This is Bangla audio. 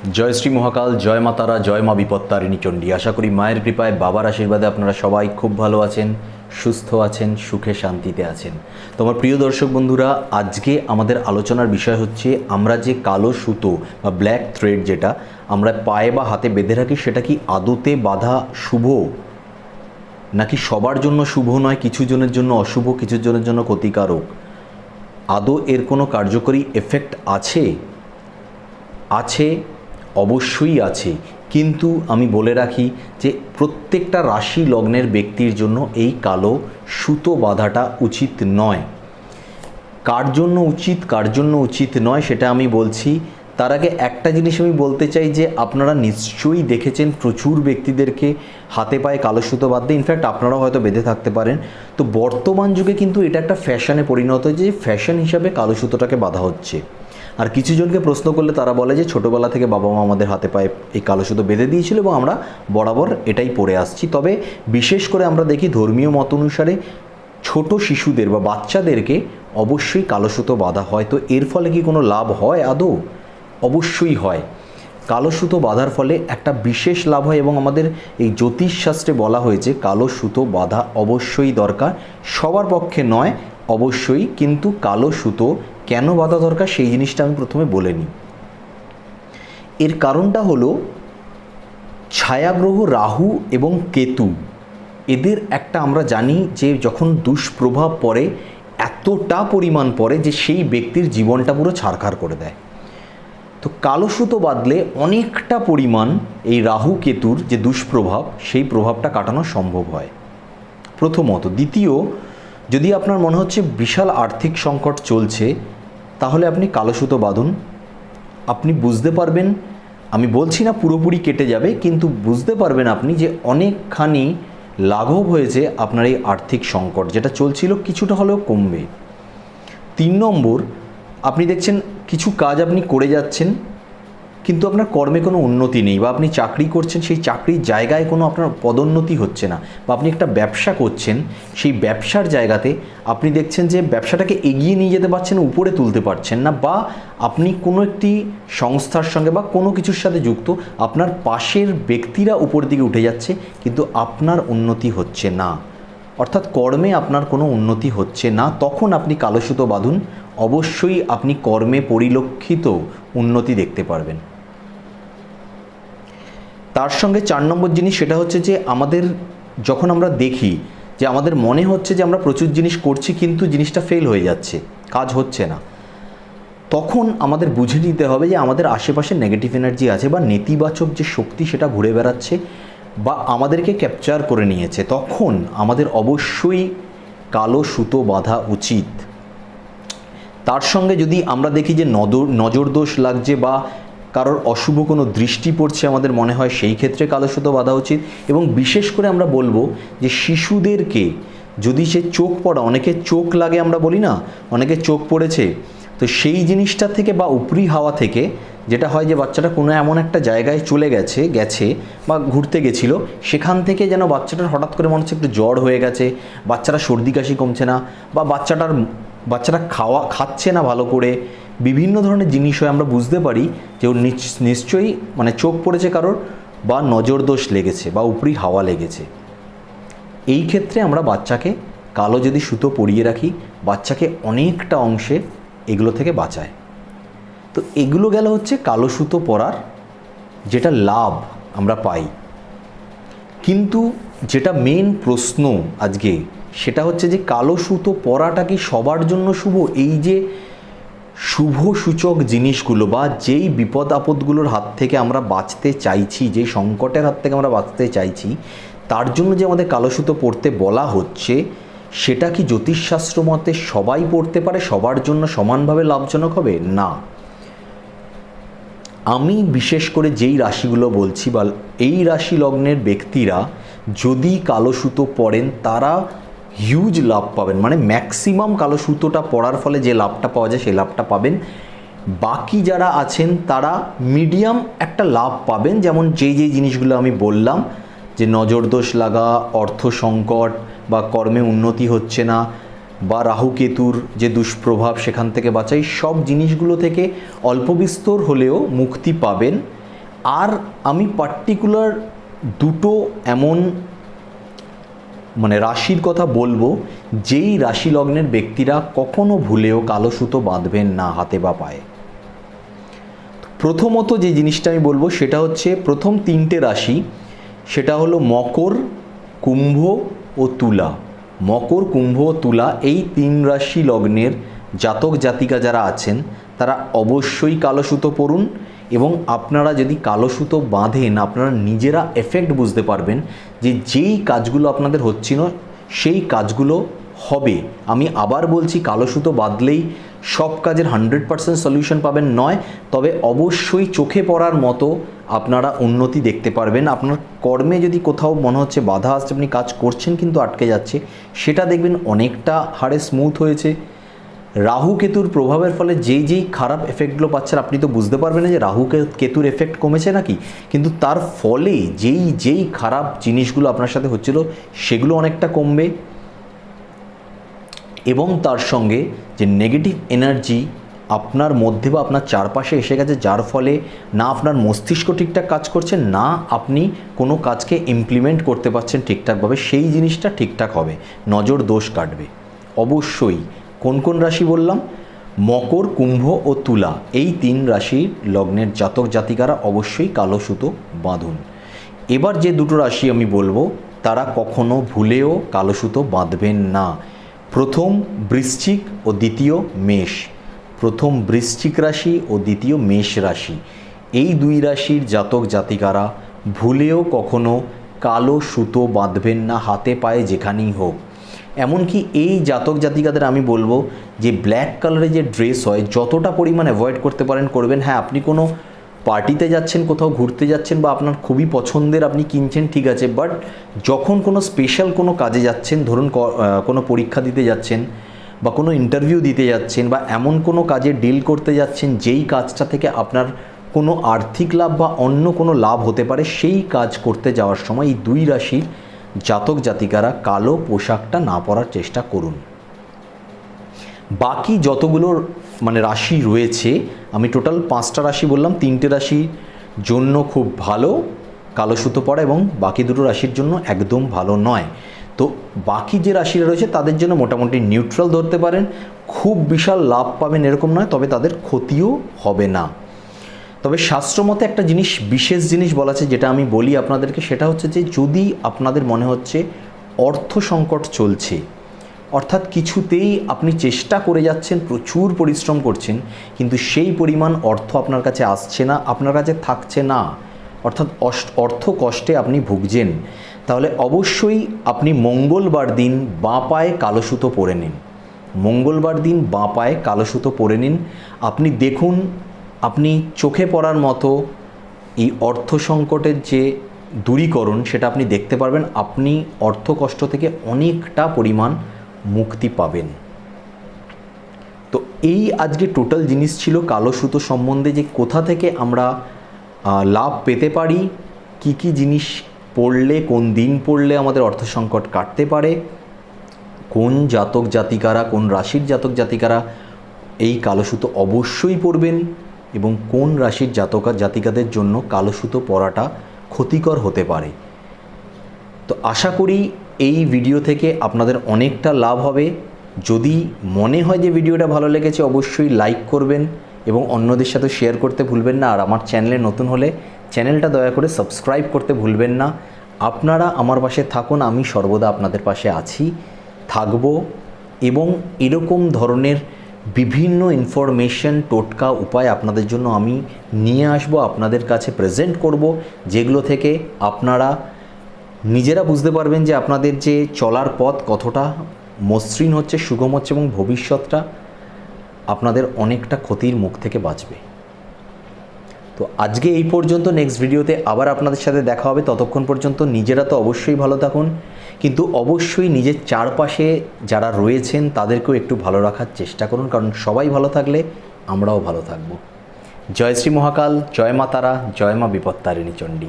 জয় শ্রী মহাকাল, জয় মাতারা জয় মা বিপত্তারিণী চণ্ডী। আশা করি মায়ের কৃপায়, বাবার আশীর্বাদে আপনারা সবাই খুব ভালো আছেন, সুস্থ আছেন, সুখে শান্তিতে আছেন। তোমার প্রিয় দর্শক বন্ধুরা, আজকে আমাদের আলোচনার বিষয় হচ্ছে আমরা যে কালো সুতো বা ব্ল্যাক থ্রেড যেটা আমরা পায়ে বা হাতে বেঁধে রাখি, সেটা কি আদতে বাধা শুভ? নাকি সবার জন্য শুভ নয়, কিছু জনের জন্য অশুভ, কিছু জনের জন্য ক্ষতিকারক? আদৌ এর কোনো কার্যকরী এফেক্ট আছে? আছে অবশ্যই আছে। কিন্তু আমি বলে রাখি যে প্রত্যেকটা রাশি লগ্নের ব্যক্তির জন্য এই কালো সুতো বাঁধাটা উচিত নয়। কার জন্য উচিত, কার জন্য উচিত নয় সেটা আমি বলছি। তার আগে একটা জিনিস আমি বলতে চাই যে আপনারা নিশ্চয়ই দেখেছেন প্রচুর ব্যক্তিদেরকে হাতে পায়ে কালো সুতো বাঁধতে। ইনফ্যাক্ট আপনারাও হয়তো বেঁধে থাকতে পারেন। তো বর্তমান যুগে কিন্তু এটা একটা ফ্যাশনে পরিণত হয়েছে যে ফ্যাশন হিসাবে কালো সুতোটাকে বাঁধা হচ্ছে। আর কিছু জনকে প্রশ্ন করলে তারা বলে যে ছোটোবেলা থেকে বাবা মা আমাদের হাতে পায়ে এই কালো সুতো বেঁধে দিয়েছিল এবং আমরা বরাবর এটাই পরে আসছি। তবে বিশেষ করে আমরা দেখি ধর্মীয় মত অনুসারে ছোট শিশুদের বা বাচ্চাদেরকে অবশ্যই কালো সুতো বাঁধা হয়। তো এর ফলে কি কোনো লাভ হয় আদৌ? অবশ্যই হয়। কালো সুতো বাঁধার ফলে একটা বিশেষ লাভ হয় এবং আমাদের এই জ্যোতিষশাস্ত্রে বলা হয়েছে, কালো সুতো বাঁধা অবশ্যই দরকার। সবার পক্ষে নয়, অবশ্যই। কিন্তু কালো সুতো কেন বাঁধা দরকার সেই জিনিসটা আমি প্রথমে বলে নিই। এর কারণটা হলো, ছায়াগ্রহ রাহু এবং কেতু, এদের একটা আমরা জানি যে যখন দুষ্প্রভাব পড়ে, এতটা পরিমাণ পড়ে যে সেই ব্যক্তির জীবনটা পুরো ছারখার করে দেয়। তো কালো সুতো বাঁধলে অনেকটা পরিমাণ এই রাহু কেতুর যে দুষ্প্রভাব, সেই প্রভাবটা কাটানো সম্ভব হয়। প্রথমত। দ্বিতীয়, যদি আপনার মনে হচ্ছে বিশাল আর্থিক সংকট চলছে তাহলে আপনি কালো সুতো বাঁধুন। আপনি বুঝতে পারবেন, আমি বলছি না পুরোপুরি কেটে যাবে, কিন্তু বুঝতে পারবেন আপনি যে অনেকখানি লাঘব হয়েছে আপনার এই আর্থিক সংকট, যেটা চলছিল কিছুটা হলেও কমবে। তিন নম্বর, আপনি দেখছেন কিছু কাজ আপনি করে যাচ্ছেন কিন্তু আপনার কর্মে কোনো উন্নতি নেই বা আপনি চাকরি করছেন, সেই চাকরির জায়গায় কোনো আপনার পদোন্নতি হচ্ছে না বা আপনি একটা ব্যবসা করছেন, সেই ব্যবসার জায়গাতে আপনি দেখছেন যে ব্যবসাটাকে এগিয়ে নিয়ে যেতে পারছেন, উপরে তুলতে পারছেন না বা আপনি কোনো একটি সংস্থার সঙ্গে বা কোনো কিছুর সাথে যুক্ত, আপনার পাশের ব্যক্তিরা উপর দিকে উঠে যাচ্ছে, কিন্তু আপনার উন্নতি হচ্ছে না। অর্থাৎ কর্মে আপনার কোনো উন্নতি হচ্ছে না, তখন আপনি কালো সুতো বাঁধুন, অবশ্যই আপনি কর্মে পরিলক্ষিত উন্নতি দেখতে পারবেন। তার সঙ্গে চার নম্বর জিনিস সেটা হচ্ছে যে আমাদের যখন আমরা দেখি যে আমাদের মনে হচ্ছে যে আমরা প্রচুর জিনিস করছি কিন্তু জিনিসটা ফেল হয়ে যাচ্ছে, কাজ হচ্ছে না, তখন আমাদের বুঝে নিতে হবে যে আমাদের আশেপাশে নেগেটিভ এনার্জি আছে বা নেতিবাচক যে শক্তি সেটা ঘুরে বেড়াচ্ছে বা আমাদেরকে ক্যাপচার করে নিয়েছে, তখন আমাদের অবশ্যই কালো সুতো বাঁধা উচিত। তার সঙ্গে যদি আমরা দেখি যে নজর নজর দোষ লাগছে বা কারোর অশুভ কোনো দৃষ্টি পড়ছে আমাদের মনে হয়, সেই ক্ষেত্রে কালো সুতো বাঁধা উচিত। এবং বিশেষ করে আমরা বলব যে শিশুদেরকে যদি সে চোখ পড়া, অনেকে চোখ লাগে আমরা বলি না, অনেকে চোখ পড়েছে, তো সেই জিনিসটা থেকে বা উপরি হাওয়া থেকে যেটা হয় যে বাচ্চাটা কোনো এমন একটা জায়গায় চলে গেছে গেছে বা ঘুরতে গেছিল, সেখান থেকে যেন বাচ্চাটার হঠাৎ করে মনে হচ্ছে একটু জ্বর হয়ে গেছে বাচ্চাটা সর্দি কাশি কমছে না বা বাচ্চাটার বাচ্চাটা খাওয়া, খাচ্ছে না ভালো করে, বিভিন্ন ধরনের জিনিস হয় আমরা বুঝতে পারি যে ওর নিশ্চয়ই মানে চোখ পড়েছে কারোর বা নজর দোষ লেগেছে বা উপরি হাওয়া লেগেছে। এই ক্ষেত্রে আমরা বাচ্চাকে কালো যদি সুতো পরিয়ে রাখি, বাচ্চাকে অনেকটা অংশে এগুলো থেকে বাঁচায়। তো এগুলো গেল হচ্ছে কালো সুতো পরার যেটা লাভ আমরা পাই। কিন্তু যেটা মেন প্রশ্ন আজকে সেটা হচ্ছে যে কালো সুতো পরাটা কি সবার জন্য শুভ? এই যে শুভ সূচক জিনিসগুলো বা যেই বিপদ আপদগুলোর হাত থেকে আমরা বাঁচতে চাইছি যে সংকটের হাত থেকে আমরা বাঁচতে চাইছি, তার জন্য যে আমাদের কালো সুতো পড়তে বলা হচ্ছে, সেটা কি জ্যোতিষশাস্ত্র মতে সবাই পড়তে পারে? সবার জন্য সমানভাবে লাভজনক হবে? না। আমি বিশেষ করে যেই রাশিগুলো বলছি বা এই রাশি লগ্নের ব্যক্তিরা যদি কালো সুতো পড়েন তারা হিউজ লাভ পাবেন। মানে ম্যাক্সিমাম কালো সুতোটা পড়ার ফলে যে লাভটা পাওয়া যায় সেই লাভটা পাবেন। বাকি যারা আছেন, তারা মিডিয়াম একটা লাভ পাবেন। যেমন যেই যেই জিনিসগুলো আমি বললাম, যে নজরদোষ লাগা, অর্থ সংকট বা কর্মে উন্নতি হচ্ছে না বা রাহু কেতুর যে দুষ্প্রভাব সেখান থেকে বাঁচাই, সব জিনিসগুলো থেকে অল্প বিস্তর হলেও মুক্তি পাবেন। আর আমি পার্টিকুলার দুটো এমন মানে রাশির কথা বলব, যেই রাশি লগ্নের ব্যক্তিরা কখনো ভুলেও কালো সুতো বাঁধবেন না হাতে বা পায়ে। প্রথমত যে জিনিসটা আমি বলব সেটা হচ্ছে প্রথম তিনটে রাশি, সেটা হলো মকর, কুম্ভ ও তুলা। মকর, কুম্ভ ও তুলা এই তিন রাশি লগ্নের জাতক জাতিকা যারা আছেন, তারা অবশ্যই কালো সুতো পরুন। এবং আপনারা যদি কালো সুতো বাঁধেন, আপনারা নিজেরা এফেক্ট বুঝতে পারবেন যে যেই কাজগুলো আপনাদের হচ্ছিল, সেই কাজগুলো হবে। আমি আবার বলছি, কালো সুতো বাঁধলেই সব কাজের হান্ড্রেড পার্সেন্ট সলিউশন পাবেন নয়, তবে অবশ্যই চোখে পড়ার মতো আপনারা উন্নতি দেখতে পারবেন। আপনার কর্মে যদি কোথাও মনে হচ্ছে বাধা আসছে, আপনি কাজ করছেন কিন্তু আটকে যাচ্ছে, সেটা দেখবেন অনেকটা হারে স্মুথ হয়েছে। রাহু কেতুর প্রভাবের ফলে যেই যেই খারাপ এফেক্টগুলো পাচ্ছেন, আপনি তো বুঝতে পারবেন না যে রাহু কেতুর এফেক্ট কমেছে নাকি। কিন্তু তার ফলে যেই যেই খারাপ জিনিসগুলো আপনার সাথে হচ্ছিল, সেগুলো অনেকটা কমবে। এবং তার সঙ্গে যে নেগেটিভ এনার্জি আপনার মধ্যে বা আপনার চারপাশে এসে গেছে, যার ফলে না আপনার মস্তিষ্ক ঠিকঠাক কাজ করছে, না আপনি কোনো কাজকে ইমপ্লিমেন্ট করতে পারছেন ঠিকঠাকভাবে, সেই জিনিসটা ঠিকঠাক হবে। নজর দোষ কাটবে। অবশ্যই কোন কোন রাশি বললাম? মকর, কুম্ভ ও তুলা। এই তিন রাশির লগ্নের জাতক জাতিকারা অবশ্যই কালো সুতো বাঁধুন। এবার যে দুটো রাশি আমি বলব, তারা কখনো ভুলেও কালো সুতো বাঁধবেন না। প্রথম বৃশ্চিক ও দ্বিতীয় মেষ। প্রথম বৃশ্চিক রাশি ও দ্বিতীয় মেষ রাশি। এই দুই রাশির জাতক জাতিকারা ভুলেও কখনো কালো সুতো বাঁধবেন না, হাতে পায়ে যেখানেই হোক। এমনকি এই জাতক জাতিকাদের আমি বলব যে ব্ল্যাক কালারের যে ড্রেস হয়, যতটা পরিমাণ অ্যাভয়েড করতে পারেন, করবেন। হ্যাঁ আপনি কোনো পার্টিতে যাচ্ছেন, কোথাও ঘুরতে যাচ্ছেন বা আপনার খুবই পছন্দের আপনি কিনছেন, ঠিক আছে। বাট যখন কোনো স্পেশাল কোনো কাজে যাচ্ছেন, ধরুন কোনো পরীক্ষা দিতে যাচ্ছেন বা কোনো ইন্টারভিউ দিতে যাচ্ছেন বা এমন কোনো কাজে ডিল করতে যাচ্ছেন, যেই কাজটা থেকে আপনার কোনো আর্থিক লাভ বা অন্য কোনো লাভ হতে পারে, সেই কাজ করতে যাওয়ার সময় এই দুই রাশির জাতক জাতিকারা কালো পোশাকটা না পরার চেষ্টা করুন। বাকি যতগুলো মানে রাশি রয়েছে, আমি টোটাল পাঁচটা রাশি বললাম, তিনটে রাশির জন্য খুব ভালো, কালো সুতো পড়া এবং বাকি দুটো রাশির জন্য একদম ভালো নয়। তো বাকি যে রাশিরা রয়েছে, তাদের জন্য মোটামুটি নিউট্রাল ধরতে পারেন, খুব বিশাল লাভ পাবেন এরকম নয়, তবে তাদের ক্ষতিও হবে না। তবে শাস্ত্রমতে একটা জিনিস, বিশেষ জিনিস বলা আছে, যেটা আমি বলি আপনাদেরকে, সেটা হচ্ছে যে যদি আপনাদের মনে হচ্ছে অর্থ সংকট চলছে, অর্থাৎ কিছুতেই আপনি চেষ্টা করে যাচ্ছেন, প্রচুর পরিশ্রম করছেন, কিন্তু সেই পরিমাণ অর্থ আপনার কাছে আসছে না, আপনার কাছে থাকছে না, অর্থাৎ অর্থ কষ্টে আপনি ভুগছেন, তাহলে অবশ্যই আপনি মঙ্গলবার দিন বাঁ পায়ে কালো সুতো পরে নিন। মঙ্গলবার দিন বাঁ পায়ে কালো সুতো পরে নিন। আপনি দেখুন আপনি চোখে পড়ার মতো এই অর্থ সংকটের যে দূরীকরণ, সেটা আপনি দেখতে পারবেন। আপনি অর্থ কষ্ট থেকে অনেকটা পরিমাণ মুক্তি পাবেন। তো এই আজকে টোটাল জিনিস ছিল কালো সুতো সম্বন্ধে যে কোথা থেকে আমরা লাভ পেতে পারি, কি কি জিনিস পড়লে, কোন দিন পড়লে আমাদের অর্থ সংকট কাটতে পারে, কোন জাতক জাতিকারা, কোন রাশির জাতক জাতিকারা এই কালো সুতো অবশ্যই পরবেন। এবং কোন রাশির জাতকা জাতিকাদের জন্য কালো সুতো পরাটা ক্ষতিকর হতে পারে। তো আশা করি এই ভিডিও থেকে আপনাদের অনেকটা লাভ হবে। যদি মনে হয় যে ভিডিওটা ভালো লেগেছে, অবশ্যই লাইক করবেন এবং অন্যদের সাথে শেয়ার করতে ভুলবেন না। আর আমার চ্যানেলে নতুন হলে চ্যানেলটা দয়া করে সাবস্ক্রাইব করতে ভুলবেন না। আপনারা আমার পাশে থাকুন, আমি সর্বদা আপনাদের পাশে আছি, থাকব এবং এরকম ধরনের বিভিন্ন ইনফরমেশন টোটকা উপায় আপনাদের জন্য আমি নিয়ে আসব, আপনাদের কাছে প্রেজেন্ট করব, যেগুলো থেকে আপনারা নিজেরা বুঝতে পারবেন যে আপনাদের যে চলার পথ কতটা মসৃণ হচ্ছে, সুগম হচ্ছে এবং ভবিষ্যৎটা আপনাদের অনেকটা ক্ষতির মুখ থেকে বাঁচবে। তো আজকে এই পর্যন্ত নেক্সট ভিডিওতে আবার আপনাদের সাথে দেখা হবে। ততক্ষণ পর্যন্ত নিজেরা তো অবশ্যই ভালো থাকুন। কিন্তু অবশ্যই নিজের চারপাশে যারা রয়েছেন, তাদেরকেও একটু ভালো রাখার চেষ্টা করুন। কারণ সবাই ভালো থাকলে আমরাও ভালো থাকব। জয় শ্রী মহাকাল, জয় মা তারা, জয় মা বিপত্তারিণী চণ্ডী।